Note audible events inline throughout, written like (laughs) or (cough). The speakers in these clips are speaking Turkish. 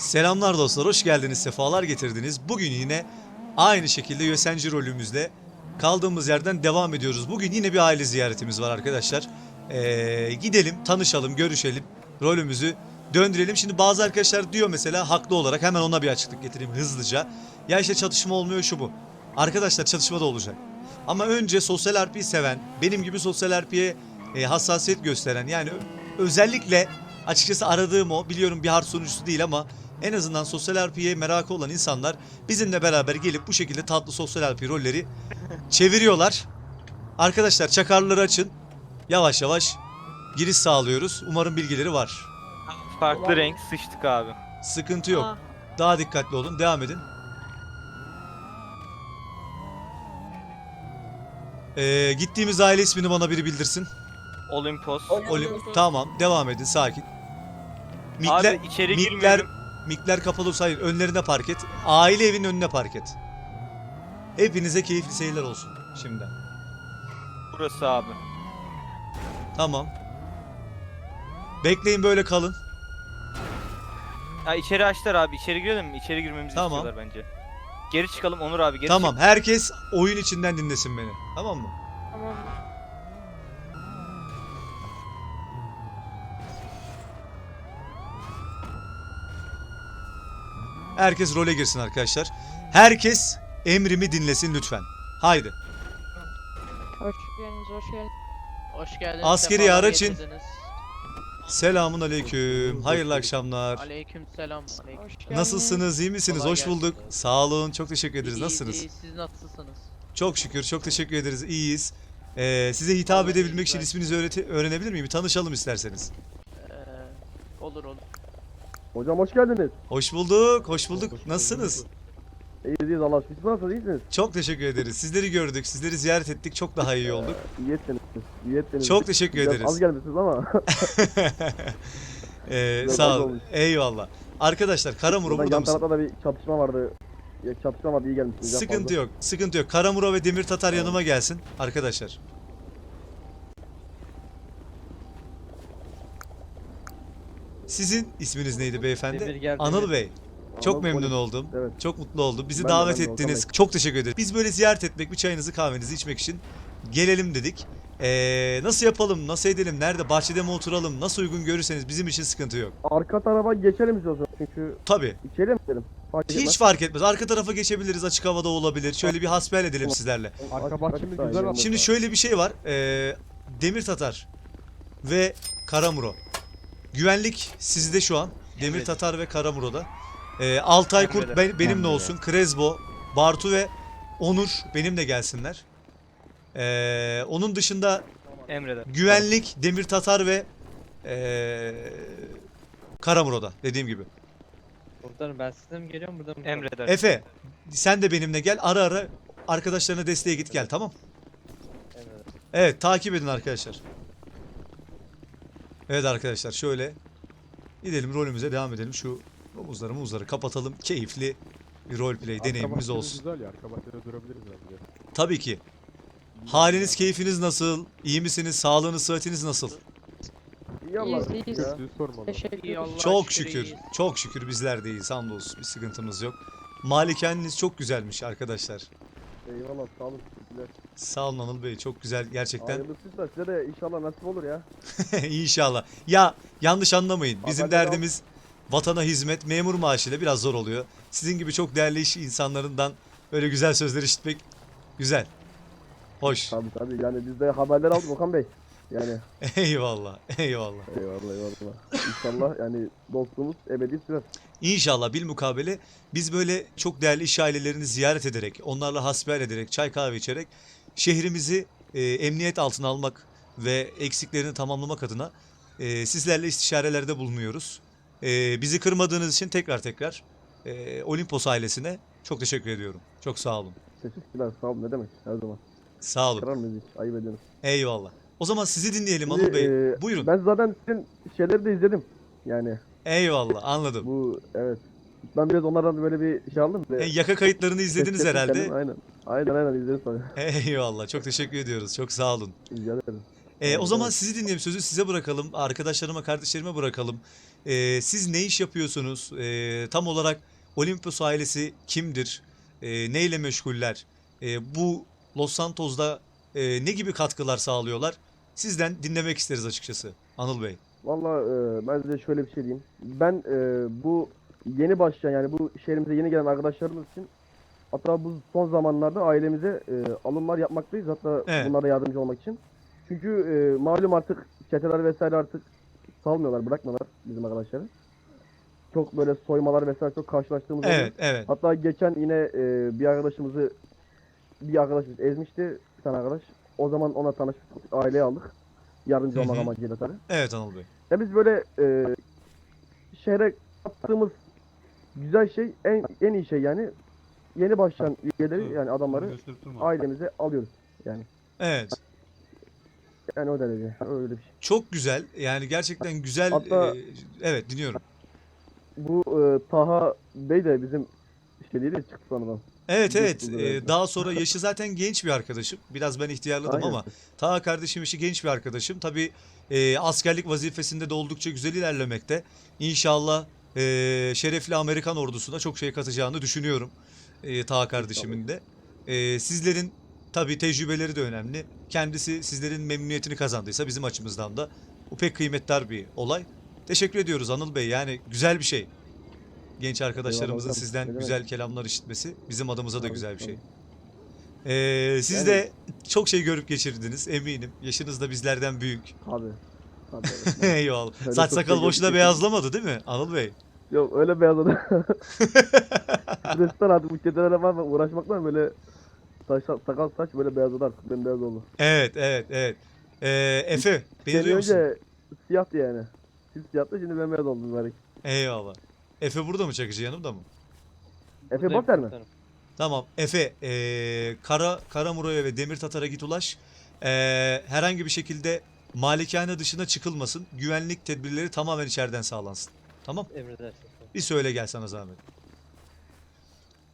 Selamlar dostlar, hoş geldiniz, sefalar getirdiniz. Bugün yine aynı şekilde USNG rolümüzle kaldığımız yerden devam ediyoruz. Bugün yine bir aile ziyaretimiz var arkadaşlar. Ee, gidelim, tanışalım, görüşelim, rolümüzü döndürelim. Şimdi bazı arkadaşlar diyor mesela haklı olarak hemen ona bir açıklık getireyim hızlıca. Ya işte çatışma olmuyor şu bu. Arkadaşlar çatışma da olacak. Ama önce sosyal RP'yi seven, benim gibi sosyal RP'ye e, hassasiyet gösteren yani özellikle açıkçası aradığım o biliyorum bir hard sunucusu değil ama en azından sosyal RP'ye merakı olan insanlar bizimle beraber gelip bu şekilde tatlı sosyal RP rolleri çeviriyorlar. Arkadaşlar çakarları açın. Yavaş yavaş giriş sağlıyoruz. Umarım bilgileri var. Farklı renk sıçtık abi. Sıkıntı yok. Aa, Daha dikkatli olun. Devam edin. Ee, gittiğimiz aile ismini bana biri bildirsin. Olympos. Olim tamam devam edin sakin. Mikler, Abi içeri mikler, girmeyelim. Mikler kapalı olsa hayır önlerine park et. Aile evinin önüne park et. Hepinize keyifli seyirler olsun şimdiden. Burası abi. Tamam. Bekleyin böyle kalın. Ya içeri açtılar abi. İçeri girelim mi? İçeri girmemizi Tamam. istiyorlar bence. Geri çıkalım Onur abi. Geri tamam herkes oyun içinden dinlesin beni. Tamam mı? tamam. Herkes role girsin arkadaşlar. Herkes emrimi dinlesin lütfen. Haydi. Hoş geldiniz, hoş geldiniz. Hoş geldiniz. Askeri sefalar araç in. getirdiniz. Selamun aleyküm. Hayırlı akşamlar. Aleyküm selam. Aleyküm. Nasılsınız? iyi misiniz? Kolay Hoş gelsin. bulduk. Sağ olun. Çok teşekkür ederiz. İyiyiz, Nasılsınız? iyiyiz. Siz nasılsınız? Çok şükür. Çok teşekkür ederiz. İyiyiz. Ee, size hitap Allah edebilmek için isminizi öğreti- öğrenebilir miyim? Bir Tanışalım isterseniz. Ee, olur olur. Hocam hoş geldiniz. Hoş bulduk. Hoş bulduk. Nasılsınız? İyiyiz Allah aşkına. Siz nasılsınız? İyisiniz? Çok teşekkür ederiz. Sizleri gördük. Sizleri ziyaret ettik. Çok daha iyi olduk. (laughs) İyi ettiniz. İyi ettiniz. Çok teşekkür Biraz ederiz. Az gelmişsiniz ama. (laughs) Ee, sağ olmuş. Eyvallah. Arkadaşlar Karamuro burada yan mısın? tarafta da bir çatışma vardı. Ya, çatışma vardı iyi gelmişsiniz. Sıkıntı yok. Sıkıntı yok. Karamuro ve Demir Tatar yanıma gelsin arkadaşlar. Sizin isminiz neydi beyefendi? Anıl Bey. Çok Anıl memnun Polis. oldum. Evet. Çok mutlu oldum. Bizi Ben de, davet ben de, ettiniz. Çok teşekkür ederiz. Biz böyle ziyaret etmek, bir çayınızı kahvenizi içmek için gelelim dedik. Ee, nasıl yapalım, nasıl edelim, nerede, bahçede mi oturalım, nasıl uygun görürseniz bizim için sıkıntı yok. Arka tarafa geçelim istiyorsunuz çünkü Tabii. içeri mi gidelim? Fark Hiç etmez. fark etmez. Arka tarafa geçebiliriz, açık havada olabilir. Şöyle bir hasbihal edelim sizlerle. Arka bahçemiz güzel ama. Şimdi şöyle bir şey var. Ee, Demir Tatar ve Karamuro. Güvenlik sizde şu an. Demir Emredin. Tatar ve Karamuro'da. Ee, Altay Kurt ben- benimle olsun. Krezbo, Bartu ve Onur benimle gelsinler. Ee, onun dışında Emre'de. güvenlik Demir Tatar ve ee, Karamuro'da dediğim gibi. Komutanım ben size mi geliyorum burada mı? Emre'de. Efe sen de benimle gel. Ara ara arkadaşlarına desteğe git gel tamam. Evet. Evet takip edin arkadaşlar. Evet arkadaşlar şöyle gidelim rolümüze devam edelim. Şu omuzları muzları kapatalım. Keyifli bir roleplay deneyimimiz olsun. Güzel ya, arka bahçede durabiliriz bence. Tabii ki. Haliniz, keyfiniz nasıl? İyi misiniz? Sağlığınız, sıhhatiniz nasıl? İyi Allah. İyiyiz, iyiyiz. Ya. Sizi sormadım. Teşekkür İyi ederim. Allah Çok şükür şükür. iyiyiz. Çok şükür bizler de iyiyiz. Hamdolsun. Bir sıkıntımız yok. Malikaneniz çok güzelmiş arkadaşlar. Eyvallah sağ olun. Teşekkürler. Sağ olun Anıl Bey. Çok güzel gerçekten. Hayırlısıysa size de inşallah nasip olur ya. (laughs) İnşallah. Ya yanlış anlamayın. Bizim Haberleri al. derdimiz vatana hizmet, memur maaşıyla biraz zor oluyor. Sizin gibi çok değerli iş insanlarından böyle güzel sözler işitmek güzel. Hoş. Tabii tabii yani biz de haberler aldık Okan Bey. Yani (laughs) eyvallah. Eyvallah. eyvallah eyvallah. İnşallah yani dostluğumuz ebedi sürer. İnşallah bil mukabele biz böyle çok değerli iş ailelerini ziyaret ederek, onlarla hasbihal ederek, çay kahve içerek şehrimizi e, emniyet altına almak ve eksiklerini tamamlamak adına e, sizlerle istişarelerde bulunuyoruz. E, bizi kırmadığınız için tekrar tekrar e, Olimpos ailesine çok teşekkür ediyorum. Çok sağ olun. Teşekkürler sağ olun ne demek her zaman. Sağ olun. Kırar mıyız hiç? Ayıp ediyorsunuz. Eyvallah. O zaman sizi dinleyelim Anıl Bey. e, Buyurun. Ben zaten sizin şeyleri de izledim. Yani Eyvallah anladım. bu evet. Ben biraz onlardan böyle bir şey aldım. E, yaka kayıtlarını izlediniz herhalde. kendim, Aynen. Aynen aynen izledim sonra. (laughs) Eyvallah. Çok teşekkür ediyoruz. Çok sağ olun. Rica ederim. Ee, o zaman sizi dinleyelim. Sözü size bırakalım. Arkadaşlarıma, kardeşlerime bırakalım. Ee, siz ne iş yapıyorsunuz? Ee, tam olarak Olympus ailesi kimdir? Ee, neyle meşguller? Ee, bu Los Santos'da e, ne gibi katkılar sağlıyorlar? Sizden dinlemek isteriz açıkçası. Anıl Bey. Valla e, ben size şöyle bir şey diyeyim. Ben e, bu yeni başlayan yani bu şehrimize yeni gelen arkadaşlarımız için hatta bu son zamanlarda ailemize e, alımlar yapmaktayız. Hatta Evet. bunlara yardımcı olmak için. Çünkü e, malum artık çeteler vesaire artık salmıyorlar, bırakmıyorlar bizim arkadaşları. Çok böyle soymalar vesaire çok karşılaştığımız oluyor. Evet, evet. Hatta geçen yine e, bir arkadaşımızı bir arkadaşımız ezmişti bir tane arkadaş. O zaman ona tanıştık, aileye aldık. Yardımcı olmak amacıyla tabii. Evet Anıl Bey. Ya biz böyle e, şehre kattığımız güzel şey, en en iyi şey yani yeni başlayan üyeleri yani adamları ailemize alıyoruz. Evet. Yani o derece. Öyle bir şey. Çok güzel. Yani gerçekten güzel. Hatta- e, evet dinliyorum. Bu e, Taha Bey de bizim şey değil de çıktı sonradan. Evet evet. Ee, daha sonra (laughs) yaşı zaten genç bir arkadaşım. Biraz ben ihtiyarladım Aynen. ama Taha kardeşim işi genç bir arkadaşım. Tabii e, askerlik vazifesinde de oldukça güzel ilerlemekte. İnşallah e, şerefli Amerikan ordusuna çok şey katacağını düşünüyorum. E, Taha kardeşimin de. E, sizlerin tabii tecrübeleri de önemli. Kendisi sizlerin memnuniyetini kazandıysa bizim açımızdan da bu pek kıymetli bir olay. Teşekkür ediyoruz Anıl Bey. Yani güzel bir şey. Genç arkadaşlarımızın hocam, sizden demek. güzel kelamlar işitmesi bizim adımıza da güzel bir şey. Ee, siz Yani- de çok şey görüp geçirdiniz eminim. Yaşınız da bizlerden büyük. Abi. Abi, evet. Eyvallah. Öyle Saç sakal şey boşuna beyazlamadı değil mi Anıl Bey? Yok öyle beyazladı. (laughs) Resmen artık çetelere var uğraşmaktan böyle saç, sakal saç böyle beyazladı artık. Ben beyaz oldu. Evet evet evet. Ee, Efe duyuyor musun? önce siyahtı yani. Siz siyahtı şimdi ben beyaz oldum mübarek. Eyvallah. Efe burada mı Çakıcı yanımda mı? Efe Bafer mi? Tamam Efe ee, Kara Karamuro'ya ve Demir Tatar'a git ulaş. Ee, herhangi bir şekilde malikane dışına çıkılmasın. Güvenlik tedbirleri tamamen içeriden sağlansın. Tamam? Komutanım. Bir söyle gel sana zahmet.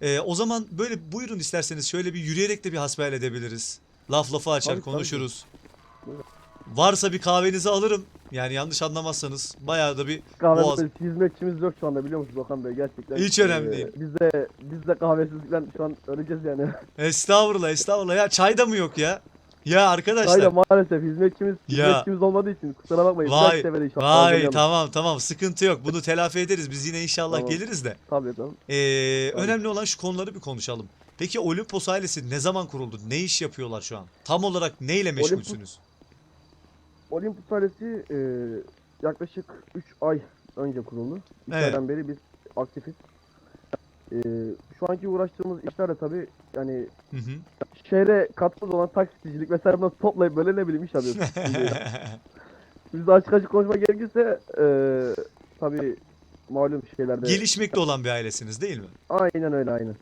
Ee, o zaman böyle buyurun isterseniz şöyle bir yürüyerek de bir hasbihal edebiliriz. Laf lafı açar Tabii, tabii. konuşuruz. Buyurun. Varsa bir kahvenizi alırım. Yani yanlış anlamazsanız bayağı da bir Kahve Boğaz- hizmetçimiz yok şu anda biliyor musunuz Okan Bey gerçekten. Hiç önemli Ee, değil. Biz de biz de kahvesizlikten şu an öleceğiz yani. (laughs) estağfurullah estağfurullah ya çay da mı yok ya? Ya arkadaşlar. Hayır maalesef hizmetçimiz Ya. hizmetçimiz olmadığı için kusura bakmayın. Vay. Vay tamam tamam sıkıntı yok. Bunu telafi ederiz. Biz yine inşallah Tamam. geliriz de. Tabii tamam. Ee, Tabii. önemli olan şu konuları bir konuşalım. Peki Olimpos ailesi ne zaman kuruldu? Ne iş yapıyorlar şu an? Tam olarak neyle meşgulsünüz? Olympus ailesi e, yaklaşık 3 ay önce kuruldu. 3 Evet. aydan beri biz aktifiz. E, şu anki uğraştığımız işler de tabii yani Hı hı. şehre katkımız olan taksiticilik vesaire bunları toplayıp böyle ne bileyim iş arıyoruz. (laughs) Şimdi Biz de açık açık konuşmak gerekirse e, tabii malum şeylerde. Gelişmekte olan bir ailesiniz değil mi? Aynen öyle aynen.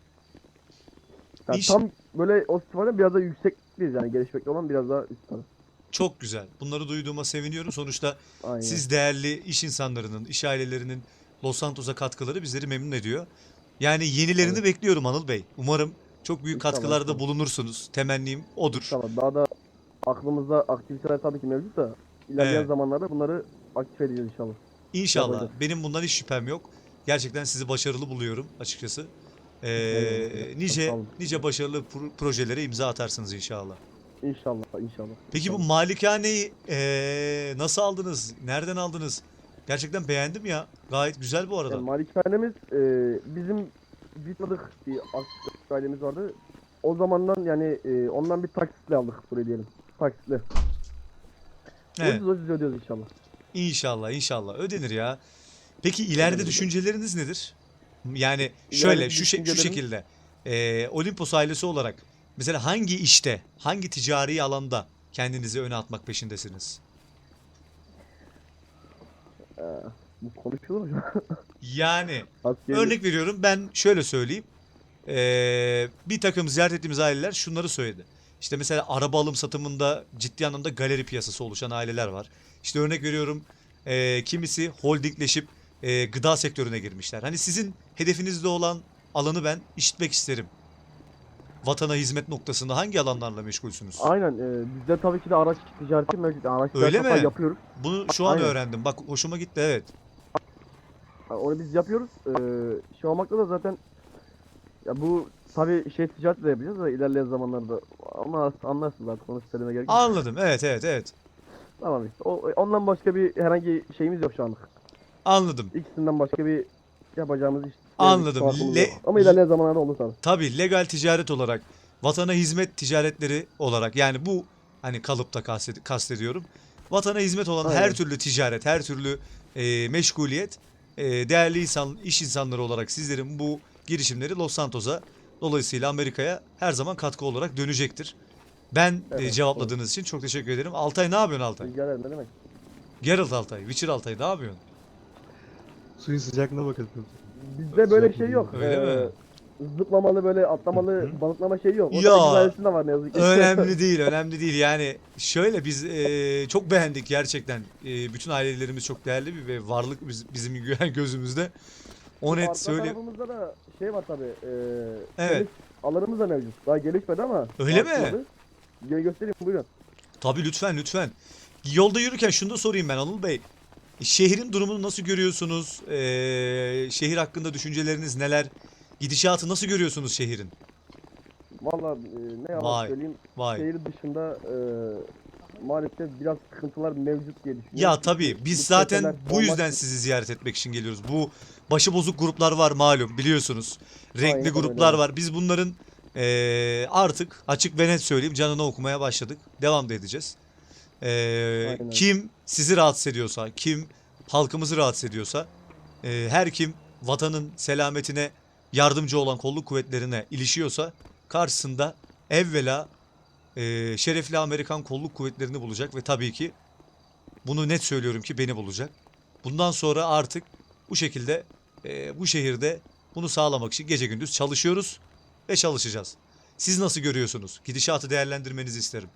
Yani İş- Tam böyle o istifade biraz daha yüksekliyiz yani gelişmekte olan biraz daha üst taraf. Çok güzel. Bunları duyduğuma seviniyorum. Sonuçta Aynen. siz değerli iş insanlarının, iş ailelerinin Los Santos'a katkıları bizleri memnun ediyor. Yani yenilerini Evet. bekliyorum Anıl Bey. Umarım çok büyük İnşallah, katkılarda bulunursunuz. Temennim odur. İnşallah daha da aklımızda aktiviteler tabii ki mevcut da ilerleyen Evet. zamanlarda bunları aktif edeceğiz inşallah. İnşallah. Yapacağız. Benim bundan hiç şüphem yok. Gerçekten sizi başarılı buluyorum açıkçası. Ee. Çok nice nice başarılı pro- projelere imza atarsınız inşallah. İnşallah inşallah. Peki bu malikaneyi ee, nasıl aldınız? Nereden aldınız? Gerçekten beğendim ya. Gayet güzel bu arada. Yani malikanemiz e, bizim bir tanıdık bir ailemiz vardı. O zamandan yani e, ondan bir taksitle aldık burayı diyelim. Taksitle. Evet. Ucuz ucuz ödüyoruz inşallah. İnşallah inşallah ödenir ya. Peki ileride Ödenir. düşünceleriniz nedir? Yani şöyle şu, şe- şu şekilde. Ee, Olimpos ailesi olarak mesela hangi işte, hangi ticari alanda kendinizi öne atmak peşindesiniz? Ee, bu konuşulur mu? (laughs) Yani Askeri- örnek veriyorum ben şöyle söyleyeyim. Ee, bir takım ziyaret ettiğimiz aileler şunları söyledi. İşte mesela araba alım satımında ciddi anlamda galeri piyasası oluşan aileler var. İşte örnek veriyorum ee, kimisi holdingleşip ee, gıda sektörüne girmişler. Hani sizin hedefinizde olan alanı ben işitmek isterim. Vatana hizmet noktasında hangi alanlarla meşgulsünüz? Aynen. E, bizde tabii ki de araç ticareti mevcut. Araç Öyle mi? yapıyoruz. Bunu şu an Aynen. öğrendim. Bak hoşuma gitti evet. Onu biz yapıyoruz. Ee, şey olmakta da zaten ya bu tabii şey ticaret de yapacağız da ilerleyen zamanlarda ama anlarsınız artık onu söyleme gerek yok. Anladım. Evet evet evet. Tamam işte. O, ondan başka bir herhangi şeyimiz yok şu anlık. Anladım. İkisinden başka bir yapacağımız iş. Anladım. Le-. Ama ilerleyen zamanlarda olur tabii. Tabii legal ticaret olarak, vatana hizmet ticaretleri olarak yani bu hani kalıpta kasted- kastediyorum. Vatana hizmet olan her Aynen. türlü ticaret, her türlü e, meşguliyet e, değerli insan, iş insanları olarak sizlerin bu girişimleri Los Santos'a dolayısıyla Amerika'ya her zaman katkı olarak dönecektir. Ben e, Evet, cevapladığınız için çok teşekkür ederim. Altay ne yapıyorsun Altay? Rica ederim ne demek. Geralt Altay, Witcher Altay ne yapıyorsun? Suyun sıcaklığına bakalım. Bizde böyle bir şey yok. Öyle mi? Zıplamalı böyle atlamalı balıklama şey yok. Ya. da güzelsin de var ne yazık ki. Önemli (laughs) değil, önemli değil. Yani şöyle biz e, çok beğendik gerçekten. E, bütün ailelerimiz çok değerli bir ve varlık biz, bizim gö- (laughs) gözümüzde. O net tarafımızda da şey var tabii. E, Evet. alanımız da mevcut. Daha gelişmedi ama. Öyle mi? Gel göstereyim buyurun. Tabii lütfen lütfen. Yolda yürürken şunu da sorayım ben Anıl Bey. Şehrin durumunu nasıl görüyorsunuz? E, şehir hakkında düşünceleriniz neler? Gidişatı nasıl görüyorsunuz şehrin? Valla e, ne yalan Vay, söyleyeyim. Vay. Şehir dışında e, maalesef biraz sıkıntılar mevcut diye düşünüyorum. Ya tabii biz bu zaten bu yüzden sizi ziyaret etmek için geliyoruz. Bu başıbozuk gruplar var malum biliyorsunuz. Renkli Aynen gruplar öyle. var. Biz bunların eee, artık açık ve net söyleyeyim canını okumaya başladık. Devam da edeceğiz. Aynen. kim sizi rahatsız ediyorsa, kim halkımızı rahatsız ediyorsa, eee, her kim vatanın selametine yardımcı olan kolluk kuvvetlerine ilişiyorsa karşısında evvela eee, şerefli Amerikan kolluk kuvvetlerini bulacak ve tabii ki bunu net söylüyorum ki beni bulacak. Bundan sonra artık bu şekilde e, bu şehirde bunu sağlamak için gece gündüz çalışıyoruz ve çalışacağız. Siz nasıl görüyorsunuz? Gidişatı değerlendirmenizi isterim.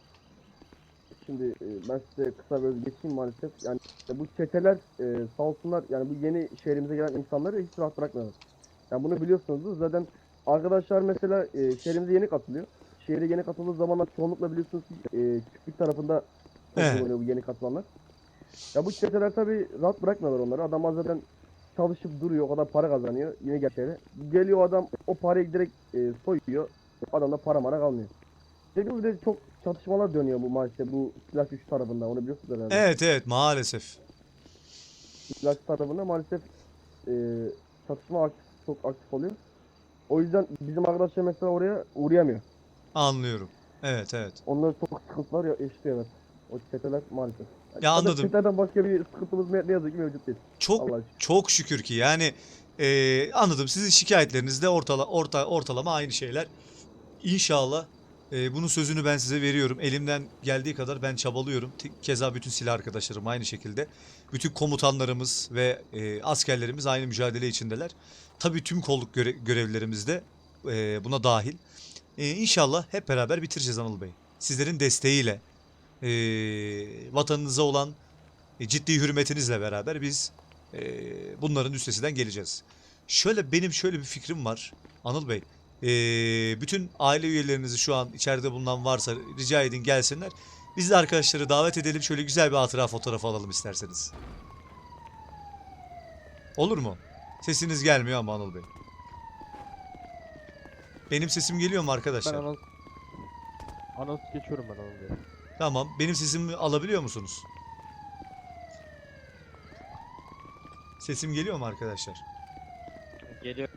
Şimdi e, ben size kısa bir geçeyim maalesef. Yani bu çeteler e, sağ olsunlar yani bu yeni şehrimize gelen insanları hiç rahat bırakmıyorlar. Yani bunu biliyorsunuzdur. Zaten arkadaşlar mesela e, şehrimize yeni katılıyor. Şehre yeni katıldığı zamanlar çoğunlukla biliyorsunuz ki e, küçüklük tarafında Evet. bu yeni katılanlar. Ya bu çeteler tabii rahat bırakmıyorlar onları. Adamlar zaten çalışıp duruyor, o kadar para kazanıyor yeni gel şehre. Geliyor adam o parayı direkt e, soyuyor. Adamda para mara kalmıyor. Çünkü bir çok çatışmalar dönüyor bu maalesef bu silah güç tarafında onu biliyorsunuz herhalde. Evet evet maalesef. Silah güç tarafında maalesef e, çatışma aktif, çok aktif oluyor. O yüzden bizim arkadaşlar mesela oraya uğrayamıyor. Anlıyorum. Evet evet. Onlar çok sıkıntılar ya- yaşıyor evet. O çeteler maalesef. Ya zaten anladım. Çetelerden başka bir sıkıntımız ne yazık ki mevcut değil. Çok çok şükür ki yani e, anladım. Sizin şikayetlerinizde ortala, orta, ortalama aynı şeyler. İnşallah e, bunun sözünü ben size veriyorum. Elimden geldiği kadar ben çabalıyorum. Keza bütün silah arkadaşlarım aynı şekilde. Bütün komutanlarımız ve e, askerlerimiz aynı mücadele içindeler. Tabii tüm kolluk göre- görevlilerimiz de e, buna dahil. E, inşallah hep beraber bitireceğiz Anıl Bey. Sizlerin desteğiyle, e, vatanınıza olan e, ciddi hürmetinizle beraber biz e, bunların üstesinden geleceğiz. Şöyle benim şöyle bir fikrim var Anıl Bey. E, bütün aile üyelerinizi şu an içeride bulunan varsa rica edin gelsinler. Biz de arkadaşları davet edelim. Şöyle güzel bir hatıra fotoğrafı alalım isterseniz. Olur mu? Sesiniz gelmiyor ama Anıl Bey. Benim sesim geliyor mu Ben arkadaşlar? anons... Anons geçiyorum ben onu diye. Tamam. Benim sesimi alabiliyor musunuz? Sesim geliyor mu arkadaşlar? Geliyor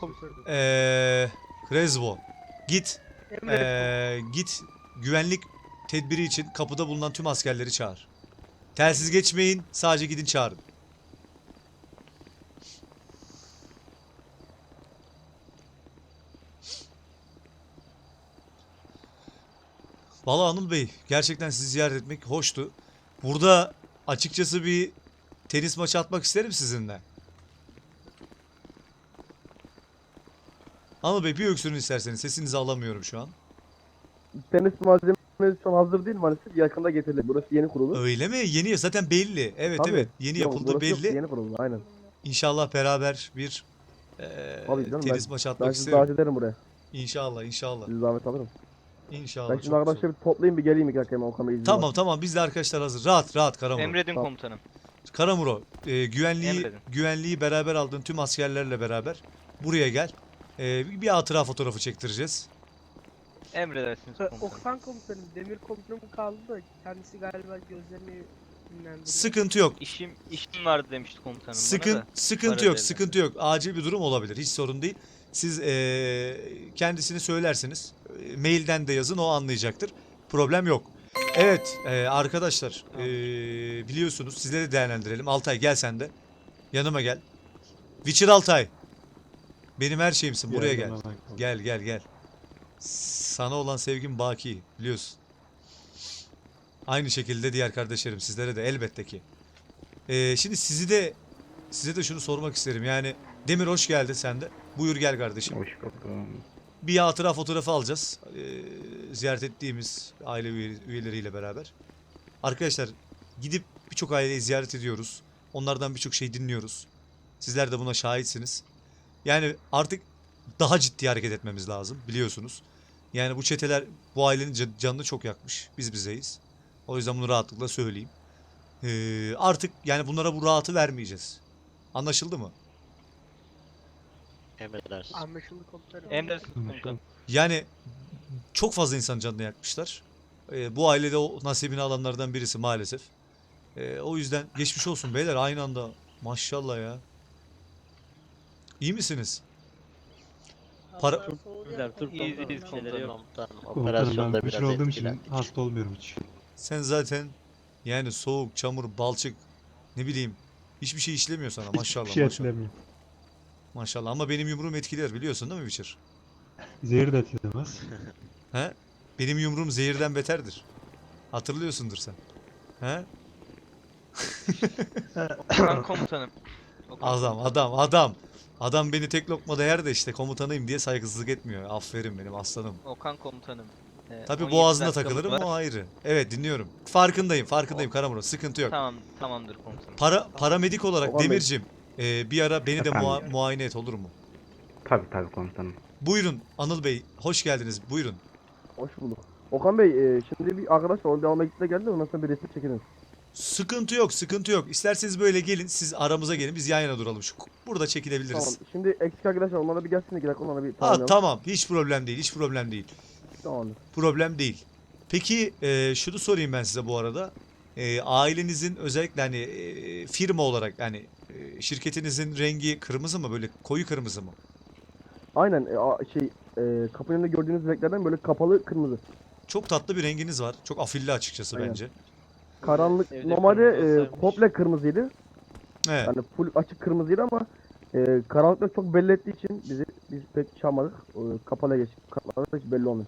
komutanım. Eee Krezbo git eee, git güvenlik tedbiri için kapıda bulunan tüm askerleri çağır. Telsiz geçmeyin sadece gidin çağırın. Valla Anıl Bey gerçekten sizi ziyaret etmek hoştu. Burada açıkçası bir tenis maçı atmak isterim sizinle. Anıl Bey bir öksürün isterseniz sesinizi alamıyorum şu an. Tenis malzemesi şu an hazır değil maalesef. Yakında getirilir. Burası yeni kurulu. Öyle mi? Yeni zaten belli. Evet Tabii. evet yeni Yok, yapıldı burası yok, belli. Yeni kurulu aynen. İnşallah beraber bir eee, Tabii canım, tenis maçı atmak Ben isterim. davet ederim buraya. İnşallah inşallah. Sizi zahmet alırım. İnşallah. Ben şimdi arkadaşlar bir toplayayım bir geleyim iki dakika hemen Okan Bey izin Tamam var. tamam biz de arkadaşlar hazır. Rahat rahat Karamuro. Emredin Tamam. komutanım. Karamuro e, güvenliği Emredin. güvenliği beraber aldığın tüm askerlerle beraber buraya gel. E, bir- hatıra fotoğrafı çektireceğiz. Emredersiniz komutanım. Oksan komutanım, demir komutanım kaldı da kendisi galiba gözlerini dinlendiriyor. Sıkıntı yok. İşim işim vardı demişti komutanım bana Sıkın, da. sıkıntı Para yok, sıkıntı yok. Acil bir durum olabilir. Hiç sorun değil. Siz eee, kendisini söylersiniz. E, Mailden de yazın o anlayacaktır. Problem yok. Evet eee, arkadaşlar Tamam. eee, biliyorsunuz sizleri de değerlendirelim. Altay gel sen de. Yanıma gel. Witcher Altay. Benim her şeyimsin. Buraya gel. Gel gel gel. Sana olan sevgim baki biliyorsun. Aynı şekilde diğer kardeşlerim sizlere de elbette ki. Ee, şimdi sizi de size de şunu sormak isterim. Yani Demir hoş geldin sen de. Buyur gel kardeşim. Hoş buldum. Bir hatıra fotoğrafı alacağız. Ee, ziyaret ettiğimiz aile üye- üyeleriyle beraber. Arkadaşlar gidip birçok aileyi ziyaret ediyoruz. Onlardan birçok şey dinliyoruz. Sizler de buna şahitsiniz. Yani artık daha ciddi hareket etmemiz lazım biliyorsunuz. Yani bu çeteler bu ailenin can- canını çok yakmış. Biz bizeyiz. O yüzden bunu rahatlıkla söyleyeyim. Ee, artık yani bunlara bu rahatı vermeyeceğiz. Anlaşıldı mı? Emredersin. Anlaşıldı komutanım. Emredersiniz komutanım. Yani çok fazla insan canını yakmışlar. Ee, bu ailede o nasibini alanlardan birisi maalesef. Ee, o yüzden geçmiş olsun beyler aynı anda. Maşallah ya. İyi misiniz? Para Güzel Türk İyiyiz, komutanım. iyiyiz Bir şeyleri yok komutanım. komutanım. Komutanım ben Operasyonda kuşur biraz olduğum için etkilendik. hasta olmuyorum hiç. sen zaten yani soğuk, çamur, balçık ne bileyim hiçbir şey işlemiyor sana maşallah. Hiçbir şey maşallah. etkilemiyor. Maşallah ama benim yumruğum etkiler biliyorsun değil mi Witcher? Zehir de etkilemez. He? Benim yumruğum zehirden beterdir. Hatırlıyorsundur sen. He? Okan komutanım. Adam, adam, adam. Adam beni tek lokmada yer de işte komutanıyım diye saygısızlık etmiyor. Aferin benim aslanım. Okan komutanım. Ee, Tabii 17 boğazında dakikamız takılırım var. o ayrı. Evet dinliyorum. Farkındayım, farkındayım Karamuro. Sıkıntı yok. Tamam, tamamdır komutanım. Para paramedik olarak Bey. Demircim e, bir ara beni de mua- muayene et olur mu? Tabii tabii komutanım. Buyurun Anıl Bey, hoş geldiniz. Buyurun. Hoş bulduk. Okan Bey e, şimdi bir arkadaş var onu bir almak istedi geldi ondan sonra bir resim çekiniz. Sıkıntı yok, sıkıntı yok. İsterseniz böyle gelin, siz aramıza gelin. Biz yan yana duralım. Şu burada çekilebiliriz. Tamam. Şimdi eksik arkadaşlar onlara bir gelsin iki dakika onlara bir Ha, tamam, hiç problem değil, hiç problem değil. Tamamdır. Problem değil. Peki e, şunu sorayım ben size bu arada. E, ailenizin özellikle hani e, firma olarak hani e, şirketinizin rengi kırmızı mı böyle koyu kırmızı mı? Aynen e, a- şey e, kapının önünde gördüğünüz renklerden böyle kapalı kırmızı. Çok tatlı bir renginiz var. Çok afilli açıkçası Aynen. bence. Karanlık Evde normalde kırmızı e, olsaymış. komple kırmızıydı. Evet. Yani full açık kırmızıydı ama e, karanlıkta çok belli ettiği için bizi biz pek çalmadık. E, kapalı geç katlarda hiç belli olmuyor.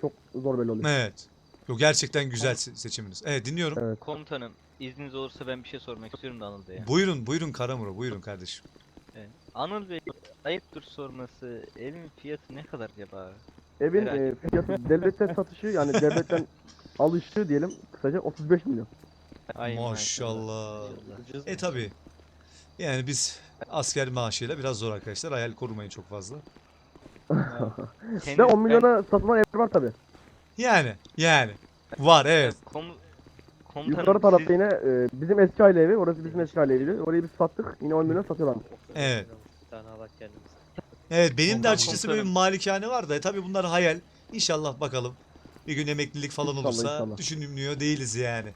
Çok zor belli oluyor. Evet. Yo, gerçekten güzel se- seçiminiz. Evet dinliyorum. Evet. Komutanım, izniniz olursa ben bir şey sormak istiyorum da Anıl Bey'e. Buyurun buyurun Karamuro buyurun kardeşim. Evet. Anıl Bey, ayıptır sorması, evin fiyatı ne kadar acaba? Evin Merak e, fiyatı devletten satışı yani devletten (laughs) alışı diyelim kısaca 35 milyon. Ay Maşallah. Ucuz E mu? tabi. Yani biz asker maaşıyla biraz zor arkadaşlar. Hayal kurmayın çok fazla. Ve 10 ben- milyona satılan ev var tabi. Yani yani. Var evet. Komu- komutanım, Yukarı tarafta siz- yine e, bizim eski aile evi. Orası bizim eski aile eviydi. Orayı biz sattık. Yine 10 milyon satıyorlar. Evet. Bir tane alak kendimize. Evet benim de Komutanım, açıkçası böyle bir malikane var da e, tabii bunlar hayal. İnşallah bakalım. Bir gün emeklilik falan İnşallah, olursa inşallah. düşünmüyor değiliz yani.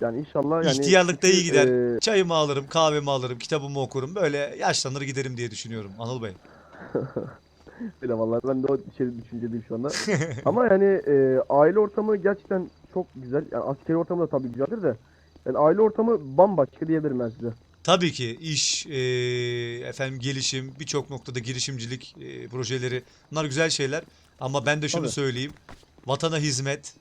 Yani inşallah yani. İhtiyarlıkta iyi gider. e, Çayımı alırım, kahvemi alırım, kitabımı okurum. Böyle yaşlanır giderim diye düşünüyorum Anıl Bey. (laughs) Öyle vallahi ben de o şey düşüncedeyim şu anda. (laughs) Ama yani e, aile ortamı gerçekten çok güzel. Yani askeri ortamı da tabii güzeldir de. Yani aile ortamı bambaşka diyebilirim ben size. Tabii ki iş, e, efendim gelişim, birçok noktada girişimcilik e, projeleri bunlar güzel şeyler. Ama ben de şunu Tabii. söyleyeyim. Vatana hizmet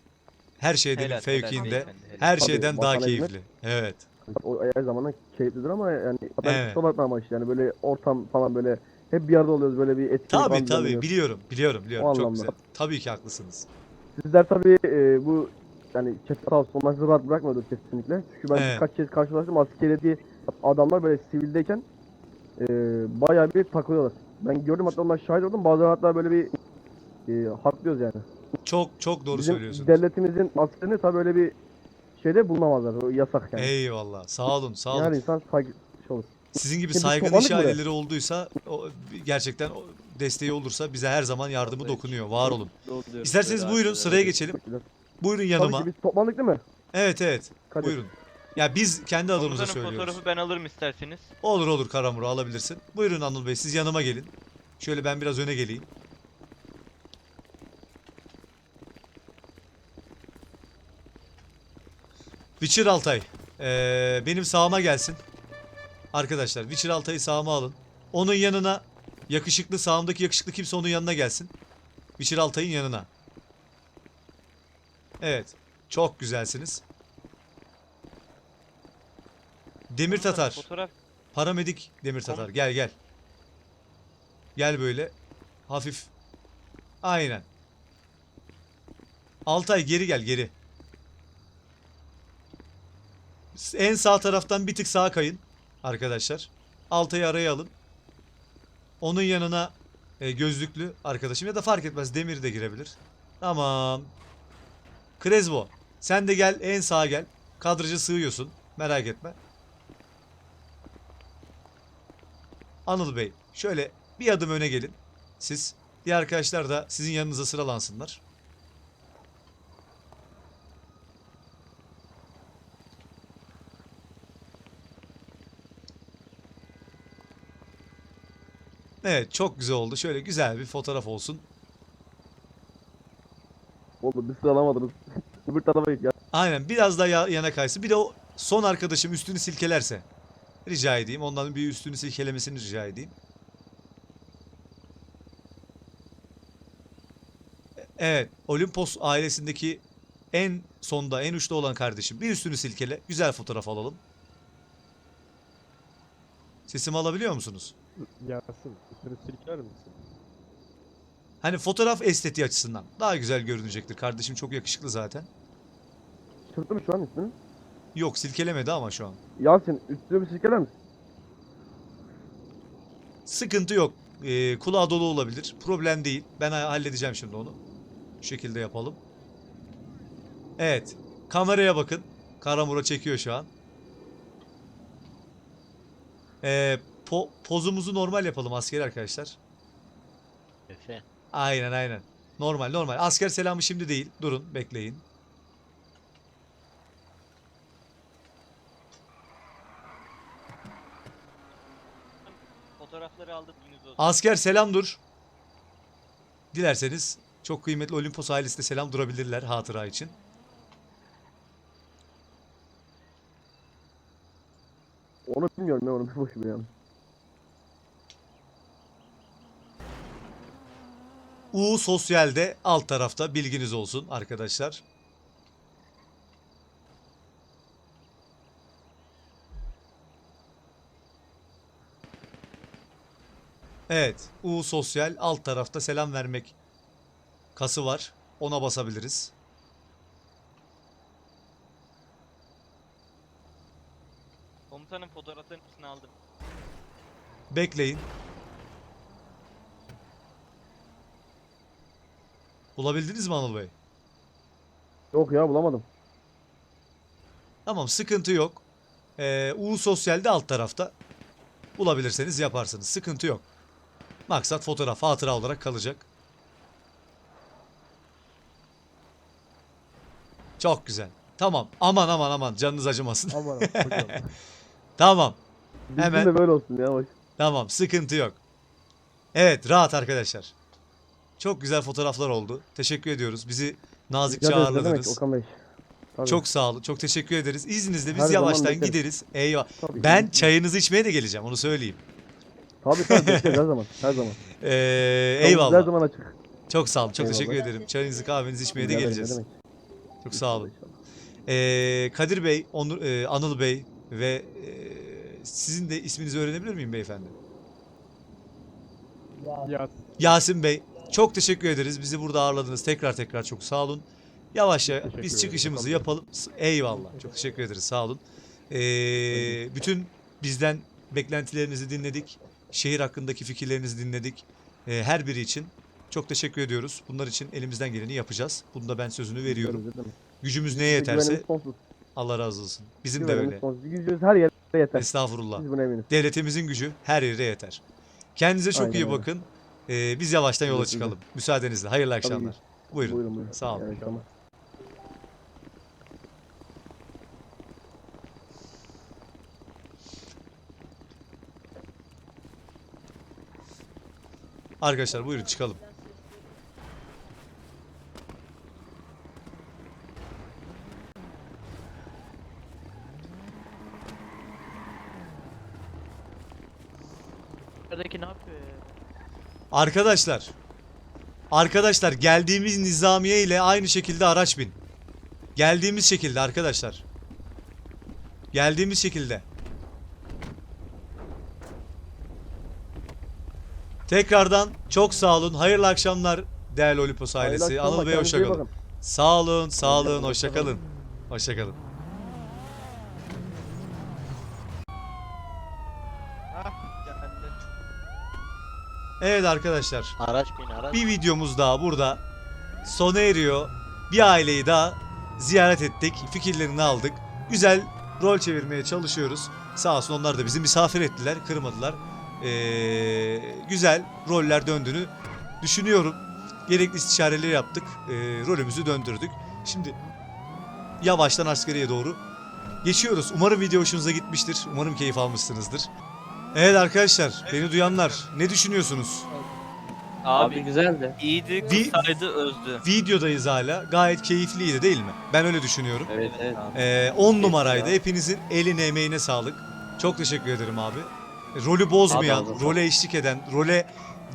her şeyden Helal, helal fevkinde, beyefendi, helal. her Tabii, şeyden daha vatana hizmet. keyifli. Evet. O her zaman keyiflidir ama yani ben Evet. kusura bakma ama işte yani böyle ortam falan böyle hep bir arada oluyoruz böyle bir etkinlik Tabii falan tabii biliyorum, biliyorum, biliyorum. O Çok anlamda. güzel. Tabii ki haklısınız. Sizler tabii e, bu yani olsun onlar sizi rahat bırakmıyordur kesinlikle. Çünkü ben Evet. birkaç kez karşılaştım askeriyeti adamlar böyle sivildeyken e, bayağı bir takılıyorlar. Ben gördüm hatta onlar şahit oldum. Bazıları hatta böyle bir e, haklıyoruz yani. Çok çok doğru Bizim söylüyorsunuz. devletimizin askerini tabii öyle bir şeyde bulunamazlar. O yasak yani. Eyvallah. Sağ olun, sağ olun. Her insan saygı şey olur. Sizin gibi Şimdi iş buraya. aileleri olduysa o, gerçekten o desteği olursa bize her zaman yardımı dokunuyor. Var olun. İsterseniz buyurun sıraya geçelim. Teşekkürler. Buyurun Tabii yanıma. ki biz toplandık değil mi? Evet evet. Kadir. Buyurun. Ya biz kendi adımıza Komutanım söylüyoruz. fotoğrafı ben alırım isterseniz. Olur olur Karamuro alabilirsin. Buyurun Anıl Bey siz yanıma gelin. Şöyle ben biraz öne geleyim. Witcher Altay. ee, benim sağıma gelsin. Arkadaşlar Witcher Altay'ı sağıma alın. Onun yanına yakışıklı sağımdaki yakışıklı kimse onun yanına gelsin. Witcher Altay'ın yanına. Evet. Çok güzelsiniz. Demir Tatar. Fotoğraf Paramedik Demir Tatar. Gel gel. Gel böyle. Hafif. Aynen. Altay geri gel geri. En sağ taraftan bir tık sağa kayın. Arkadaşlar. Altay'ı araya alın. Onun yanına e, gözlüklü arkadaşım ya da fark etmez Demir de girebilir. Tamam. Krezbo. Sen de gel en sağa gel. Kadraja sığıyorsun. Merak etme. Anıl Bey şöyle bir adım öne gelin. Siz diğer arkadaşlar da sizin yanınıza sıralansınlar. Evet çok güzel oldu. Şöyle güzel bir fotoğraf olsun. Oldu biz sıralamadınız. (laughs) Öbür tarafa git ya. Aynen biraz daha ya- yana kaysın. Bir de o son arkadaşım üstünü silkelerse rica edeyim. Ondan bir üstünü silkelemesini rica edeyim. E- Evet, Olimpos ailesindeki en sonda, en uçta olan kardeşim. Bir üstünü silkele. Güzel fotoğraf alalım. Sesimi alabiliyor musunuz? Yasin, üstünü silker misin? Hani fotoğraf estetiği açısından daha güzel görünecektir. Kardeşim çok yakışıklı zaten. Çıktı mı şu an ismini? Yok silkelemedi ama şu an. Yasin üstüne bir silkeler misin? Sıkıntı yok. Ee, kulağı dolu olabilir. Problem değil. Ben ha- halledeceğim şimdi onu. Şu şekilde yapalım. Evet. Kameraya bakın. Karamura çekiyor şu an. Ee, po- pozumuzu normal yapalım asker arkadaşlar. Efe. Aynen aynen. Normal normal. Asker selamı şimdi değil. Durun bekleyin. fotoğrafları aldım. Asker selam dur. Dilerseniz çok kıymetli Olimpos ailesi de selam durabilirler hatıra için. Onu bilmiyorum ya onu bir boş ver U sosyalde alt tarafta bilginiz olsun arkadaşlar. Evet, U sosyal alt tarafta selam vermek kası var. Ona basabiliriz. Komutanım fotoğrafların hepsini aldım. Bekleyin. Bulabildiniz mi Anıl Bey? Yok ya bulamadım. Tamam sıkıntı yok. Ee, U Sosyal'de alt tarafta. Bulabilirseniz yaparsınız. Sıkıntı yok. Maksat fotoğraf hatıra olarak kalacak. Çok güzel. Tamam. Aman aman aman canınız acımasın. Aman hocam. (laughs) tamam. Bizim Hemen- de böyle olsun ya. Tamam. Sıkıntı yok. Evet rahat arkadaşlar. Çok güzel fotoğraflar oldu. Teşekkür ediyoruz. Bizi nazikçe Rica ederiz, ne demek ağırladınız. Okan Bey. Tabii. Çok sağ olun. Çok teşekkür ederiz. İzninizle biz Her zaman yavaştan bekleriz. gideriz. Eyvah. Tabii, Ben çayınızı içmeye de geleceğim. Onu söyleyeyim. Tabii tabii bekleriz her zaman. Her zaman. (laughs) Ee, Kapımız Her eyvallah. zaman açık. Çok sağ olun. Çok Eyvallah. teşekkür ederim. Çayınızı kahvenizi içmeye de Rica ederiz, geleceğiz. demek. Çok sağ olun. İnşallah. Ee, Kadir Bey, Onur, e, Anıl Bey ve e, sizin de isminizi öğrenebilir miyim beyefendi? Yasin. Yasin Bey. Çok teşekkür ederiz. Bizi burada ağırladınız. Tekrar tekrar çok sağ olun. Yavaşça Teşekkür biz ederim. çıkışımızı Tabii. yapalım. Eyvallah. Çok teşekkür ederiz. Sağ olun. Ee, bütün bizden beklentilerinizi dinledik. Şehir hakkındaki fikirlerinizi dinledik. Ee, her biri için Çok teşekkür ediyoruz. Bunlar için elimizden geleni yapacağız. Bunu da ben sözünü veriyorum. Gücümüz neye yeterse. Allah razı olsun. Bizim de öyle. Gücümüz her yere yeter. Estağfurullah. Biz buna eminiz. Devletimizin gücü her yere yeter. Kendinize çok Aynen iyi bakın. Ee, biz yavaştan yola çıkalım. Müsaadenizle. Hayırlı akşamlar. Buyurun. Buyurun buyurun. Sağ olun. Evet, tamam. Arkadaşlar buyurun çıkalım. Buradaki ne yapıyor ya? Arkadaşlar. Arkadaşlar geldiğimiz nizamiye ile aynı şekilde araç bin. Geldiğimiz şekilde arkadaşlar. Geldiğimiz şekilde. Tekrardan çok sağ olun. Hayırlı akşamlar değerli Olimpos ailesi. Hayırlı Anıl Bey hoşçakalın. Sağ olun, sağ olun, Hoşçakalın, hoşçakalın. Evet arkadaşlar. Araç bin araç. Bir videomuz daha burada sona eriyor. Bir aileyi daha ziyaret ettik. Fikirlerini aldık. Güzel rol çevirmeye çalışıyoruz. Sağ olsun onlar da bizi misafir ettiler. Kırmadılar. Ee, güzel roller döndüğünü düşünüyorum. Gerekli istişareleri yaptık. Ee, rolümüzü döndürdük. Şimdi yavaştan askeriye doğru geçiyoruz. Umarım video hoşunuza gitmiştir. Umarım keyif almışsınızdır. Evet arkadaşlar, beni duyanlar ne düşünüyorsunuz? Abi, güzeldi. iyiydi, Vi- kısaydı, özdü. Videodayız hala. Gayet keyifliydi değil mi? Ben öyle düşünüyorum. Evet evet. Ee, 10 numaraydı. Hepinizin eline emeğine sağlık. Çok teşekkür ederim abi. Rolü bozmayan, Abi, abi. role eşlik eden, role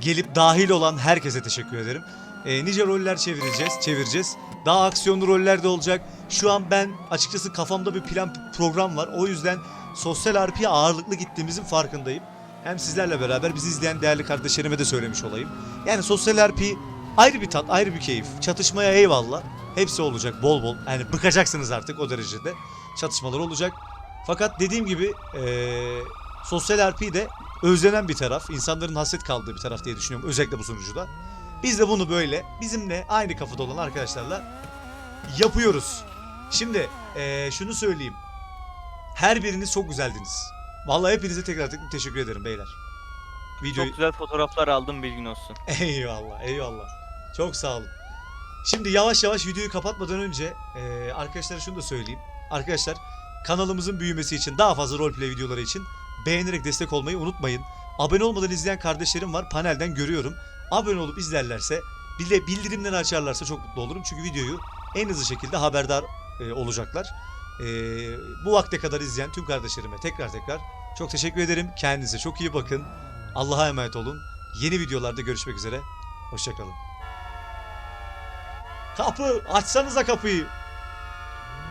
gelip dahil olan herkese teşekkür ederim. Ee, nice roller çevireceğiz, çevireceğiz. Daha aksiyonlu roller de olacak. Şu an ben açıkçası kafamda bir plan program var. O yüzden sosyal RP'ye ağırlıklı gittiğimizin farkındayım. Hem sizlerle beraber bizi izleyen değerli kardeşlerime de söylemiş olayım. Yani sosyal RP ayrı bir tat, ayrı bir keyif. Çatışmaya eyvallah. Hepsi olacak bol bol. Yani bıkacaksınız artık o derecede. Çatışmalar olacak. Fakat dediğim gibi eee sosyal RP de özlenen bir taraf. insanların hasret kaldığı bir taraf diye düşünüyorum. Özellikle bu sunucuda. Biz de bunu böyle bizimle aynı kafada olan arkadaşlarla yapıyoruz. Şimdi eee, şunu söyleyeyim. Her biriniz çok güzeldiniz. Vallahi hepinize tekrar tekrar teşekkür ederim beyler. Videoyu... Çok güzel fotoğraflar aldım bilgin olsun. (laughs) Eyvallah, eyvallah. Çok sağ olun. Şimdi yavaş yavaş videoyu kapatmadan önce eee arkadaşlara şunu da söyleyeyim. Arkadaşlar kanalımızın büyümesi için daha fazla roleplay videoları için beğenerek destek olmayı unutmayın. Abone olmadan izleyen kardeşlerim var panelden görüyorum. Abone olup izlerlerse bir de bildirimleri açarlarsa çok mutlu olurum. Çünkü videoyu en hızlı şekilde haberdar e, olacaklar. E, bu vakte kadar izleyen tüm kardeşlerime tekrar tekrar çok teşekkür ederim. Kendinize çok iyi bakın. Allah'a emanet olun. Yeni videolarda görüşmek üzere. Hoşçakalın. Kapı! Açsanıza kapıyı.